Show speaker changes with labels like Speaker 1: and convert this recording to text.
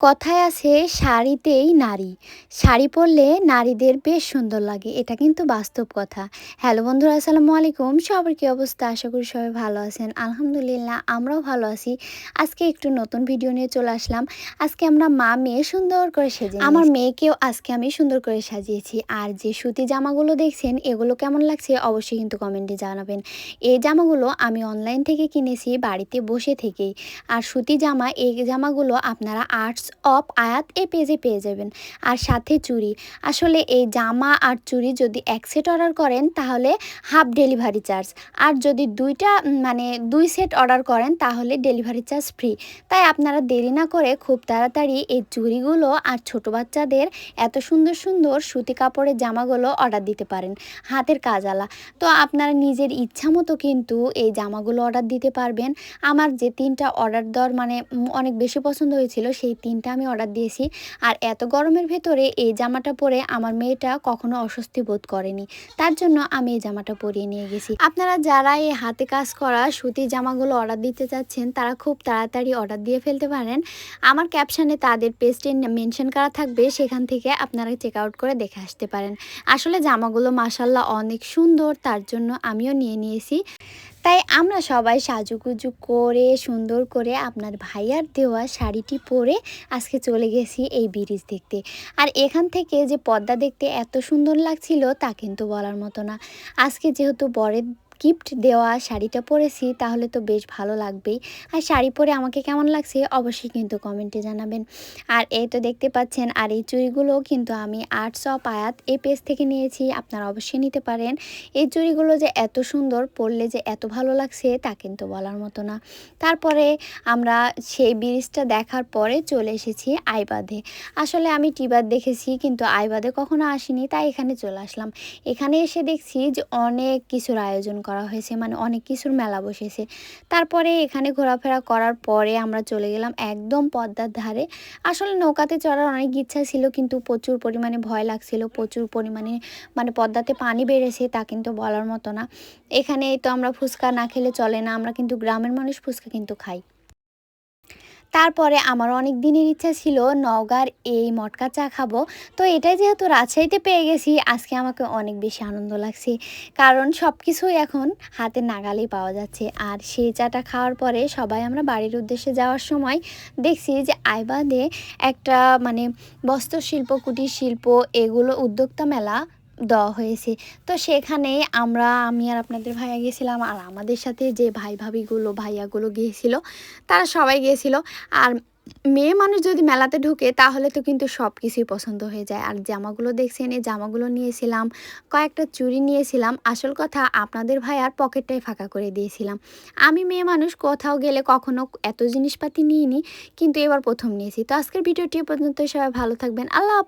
Speaker 1: কথায় আছে শাড়িতেই নারী। শাড়ি পরলে নারীদের বেশ সুন্দর লাগে এটা কিন্তু বাস্তব কথা। হ্যালো বন্ধুরা আসসালামু আলাইকুম। সবার কি অবস্থা? আশা করি সবাই ভালো আছেন। আলহামদুলিল্লাহ আমরাও ভালো আছি। আজকে একটু নতুন ভিডিও নিয়ে চলে আসলাম। আজকে আমরা মা মেয়ে সুন্দর করে সেজে আমার মেয়েকেও আজকে আমি সুন্দর করে সাজিয়েছি। আর যে সুতি জামাগুলো দেখছেন এগুলো কেমন লাগছে অবশ্যই কিন্তু কমেন্টে জানাবেন। এই জামাগুলো আমি অনলাইন থেকে কিনেছি বাড়িতে বসে থেকেই। আর সুতি জামা এই জামাগুলো আপনারা আর্টস অফ আয়াত এই পেজে পেয়ে যাবেন। আর সাথে চুড়ি। আসলে এই জামা আর চুড়ি যদি এক সেট অর্ডার করেন, তাহলে হাফ ডেলিভারি চার্জ। আর যদি দুইটা মানে দুই সেট অর্ডার করেন, তাহলে ডেলিভারি চার্জ ফ্রি। তাই আপনারা দেরি না করে খুব তাড়াতাড়ি এই চুড়িগুলো আর ছোট বাচ্চাদের এত সুন্দর সুন্দর সুতি কাপড়ের জামাগুলো অর্ডার দিতে পারেন। হাতের কাজালা। তো আপনারা নিজের ইচ্ছা মতো কিন্তু এই জামাগুলো অর্ডার দিতে পারবেন। আমার যে তিনটা অর্ডার দেওয়ার মানে অনেক বেশি পছন্দ হয়েছিল, সেই তিনটা আমি অর্ডার দিয়েছি। আর এত গরমের ভেতরে এই জামাটা পরে আমার মেয়েটা কখনো অস্বস্তি বোধ করেনি। তার জন্য আমি এই জামাটা পরিয়ে নিয়ে গেছি। আপনারা যারা এই হাতে কাজ করা সুতি জামাগুলো অর্ডার দিতে চাচ্ছেন, তারা খুব তাড়াতাড়ি অর্ডার দিয়ে ফেলতে পারেন। আমার ক্যাপশানে তাদের পেজটি মেনশন করা থাকবে, সেখান থেকে আপনারা চেক আউট করে দেখে আসতে পারেন। আসলে জামাগুলো মাসাল্লাহ অনেক সুন্দর, তার জন্য আমিও নিয়ে নিয়েছি। তাই আমরা সবাই সাজুগুজু করে, সুন্দর করে আপনার ভাইয়ার দেওয়া শাড়িটি পরে আজকে চলে গেছি এই ব্রিজ দেখতে। আর এখান থেকে যে পদ্মা দেখতে এত সুন্দর লাগছিল তা কিন্তু বলার মতো না। আজকে যেহেতু বরের গিফট দেওয়া শাড়িটা পরেছি, তাহলে তো বেশ ভালো লাগবেই। আর শাড়ি পরে আমাকে কেমন লাগছে, অবশ্যই কিন্তু কমেন্টে জানাবেন। আর এই তো দেখতে পাচ্ছেন, আর এই চুড়িগুলো কিন্তু আমি আর্টস অফ আয়াত এই পেজ থেকে নিয়েছি, আপনারা অবশ্যই নিতে পারেন। এই চুড়িগুলো যে এত সুন্দর, পরলে যে এত ভালো লাগছে, তা কিন্তু বলার মতো না। তারপরে আমরা সেই ব্রিজটা দেখার পরে চলে এসেছি আইবাদে। আসলে আমি টিবাদ দেখেছি, কিন্তু আইবাদে কখনো আসিনি, তাই এখানে চলে আসলাম। এখানে এসে দেখছি যে অনেক কিছুর আয়োজন করা হয়েছে মানে অনেক কিছুর মেলা বসেছে। তারপরে এখানে ঘোরাফেরা করার পরে আমরা চলে গেলাম একদম পদ্মার ধারে। আসলে নৌকাতে চড়ার অনেক ইচ্ছা ছিল, কিন্তু প্রচুর পরিমাণে ভয় লাগছিল, প্রচুর পরিমাণে মানে পদ্মাতে পানি বেড়েছে তা কিন্তু বলার মতো না। এখানে তো আমরা ফুচকা না খেলে চলে না, আমরা কিন্তু গ্রামের মানুষ ফুচকা কিন্তু খাই। তারপরে আমার অনেক দিনের ইচ্ছা ছিল নওগাঁর এই মটকা চা খাব। তো এটাই যেহেতু রাজশাহীতে পেয়ে গেছি, আজকে আমাকে অনেক বেশি আনন্দ লাগছে। কারণ সব কিছুই এখন হাতে নাগালেই পাওয়া যাচ্ছে। আর সেই চাটা খাওয়ার পরে সবাই আমরা বাড়ির উদ্দেশ্যে যাওয়ার সময় দেখছি যে আইবাদে একটা মানে বস্ত্রশিল্প কুটির শিল্প এগুলো উদ্যোক্তা মেলা দেওয়া হয়েছে। তো সেখানে আমরা, আমি আর আপনাদের ভাইয়া গিয়েছিলাম আর আমাদের সাথে যে ভাই ভাবিগুলো, ভাইয়াগুলো গিয়েছিল, তারা সবাই গিয়েছিল। আর মেয়ে মানুষ যদি মেলাতে ঢুকে, তাহলে তো কিন্তু সব কিছুই পছন্দ হয়ে যায়। আর জামাগুলো দেখছেন, এই জামাগুলো নিয়েছিলাম, কয়েকটা চুড়ি নিয়েছিলাম। আসল কথা, আপনাদের ভাই আর পকেটটাই ফাঁকা করে দিয়েছিলাম। আমি মেয়ে মানুষ, কোথাও গেলে কখনো এত জিনিসপাতি নিইনি, কিন্তু এবার প্রথম নিয়েছি। তো আজকের ভিডিওটি পর্যন্ত সবাই ভালো থাকবেন। আল্লাহ।